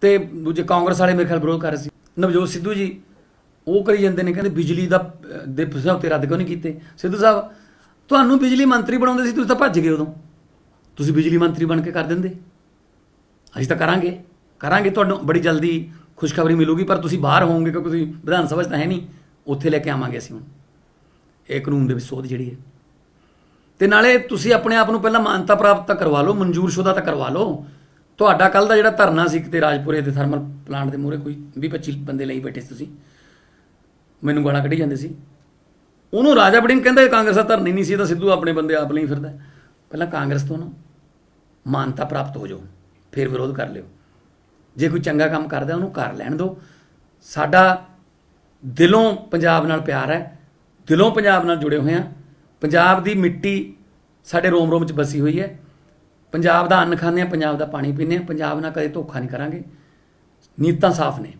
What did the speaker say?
ਤੇ ਦੂਜੇ ਕਾਂਗਰਸ ਵਾਲੇ ਮੇਰੇ ਖਿਆਲ ਵਿਰੋਧ ਕਰ ਰਹੇ ਸੀ। ਨਵਜੋਤ ਸਿੱਧੂ ਜੀ, ਉਹ ਕਰੀ ਜਾਂਦੇ ਨੇ, ਕਹਿੰਦੇ ਬਿਜਲੀ ਦਾ ਦੇ ਦੇ 'ਤੇ ਰੱਦ ਕਿਉਂ ਨਹੀਂ ਕੀਤੇ? ਸਿੱਧੂ ਸਾਹਿਬ, ਤੁਹਾਨੂੰ ਬਿਜਲੀ ਮੰਤਰੀ ਬਣਾਉਂਦੇ ਸੀ, ਤੁਸੀਂ ਤਾਂ ਭੱਜ ਗਏ ਉਦੋਂ। ਤੁਸੀਂ ਬਿਜਲੀ ਮੰਤਰੀ ਬਣ ਕੇ ਕਰ ਦਿੰਦੇ। ਅਸੀਂ ਤਾਂ ਕਰਾਂਗੇ। ਕਰਾਂਗੇ ਤੁਹਾਨੂੰ ਬੜੀ ਜਲਦੀ ਖੁਸ਼ਖਬਰੀ ਮਿਲੂਗੀ, ਪਰ ਤੁਸੀਂ ਬਾਹਰ ਹੋਵੋਗੇ, ਕਿਉਂਕਿ ਤੁਸੀਂ ਵਿਧਾਨ ਸਭਾ 'ਚ ਤਾਂ ਹੈ ਨਹੀਂ। ਉੱਥੇ ਲੈ ਕੇ ਆਵਾਂਗੇ ਅਸੀਂ ਹੁਣ। ਇਹ ਕਾਨੂੰਨ ਦੇ ਵਿੱਚ ਸੋਧ ਜਿਹੜੀ ਹੈ। ਤੇ ਨਾਲੇ ਤੁਸੀਂ ਆਪਣੇ ਆਪ ਨੂੰ ਪਹਿਲਾਂ ਮਾਨਤਾ ਪ੍ਰਾਪਤ ਤਾਂ ਕਰਵਾ ਲਓ, ਮਨਜ਼ੂਰ ਸ਼ੁਦਾ ਤਾਂ ਕਰਵਾ ਲਓ। ਤੁਹਾਡਾ ਕੱਲ ਦਾ ਜਿਹੜਾ ਧਰਨਾ ਸੀ ਕਿਤੇ ਰਾਜਪੁਰੇ ਦੇ ਥਰਮਲ ਪਲਾਂਟ ਦੇ ਮੂਹਰੇ ਕੋਈ 20 25 ਬੰਦੇ ਲਈ ਬੈਠੇ ਸੀ ਤੁਸੀਂ, ਮੈਨੂੰ ਗਾਲਾਂ ਕੱਢੀ ਜਾਂਦੇ ਸੀ। ਉਹਨੂੰ ਰਾਜਾ ਬੜਿੰਗ ਕਹਿੰਦਾ ਇਹ ਕਾਂਗਰਸ ਦਾ ਧਰਨਾ ਹੀ ਨਹੀਂ ਸੀ ਤਾਂ ਸਿੱਧੂ ਆਪਣੇ ਬੰਦੇ ਆਪ ਲਈ ਫਿਰਦਾ। ਪਹਿਲਾਂ ਕਾਂਗਰਸ ਤੋਂ ਨਾ ਮਾਨਤਾ ਪ੍ਰਾਪਤ ਹੋ ਜਾਓ, ਫਿਰ ਵਿਰੋਧ ਕਰ ਲਿਓ। ਜੇ ਕੋਈ ਚੰਗਾ ਕੰਮ ਕਰਦਾ, ਉਹਨੂੰ ਕਰ ਲੈਣ ਦਿਓ। ਸਾਡਾ ਦਿਲੋਂ ਪੰਜਾਬ ਨਾਲ ਪਿਆਰ ਹੈ, ਦਿਲੋਂ ਪੰਜਾਬ ਨਾਲ ਜੁੜੇ ਹੋਏ ਹਾਂ। ਪੰਜਾਬ ਦੀ ਮਿੱਟੀ ਸਾਡੇ ਰੋਮ ਰੋਮ 'ਚ ਬਸੀ ਹੋਈ ਹੈ। ਪੰਜਾਬ ਦਾ ਅੰਨ ਖਾਂਦੇ ਹਾਂ, ਪੰਜਾਬ ਦਾ ਪਾਣੀ ਪੀਂਦੇ ਹਾਂ, ਪੰਜਾਬ ਨਾਲ ਕਦੇ ਧੋਖਾ ਨਹੀਂ ਕਰਾਂਗੇ। ਨੀਤਾਂ ਸਾਫ਼ ਨੇ।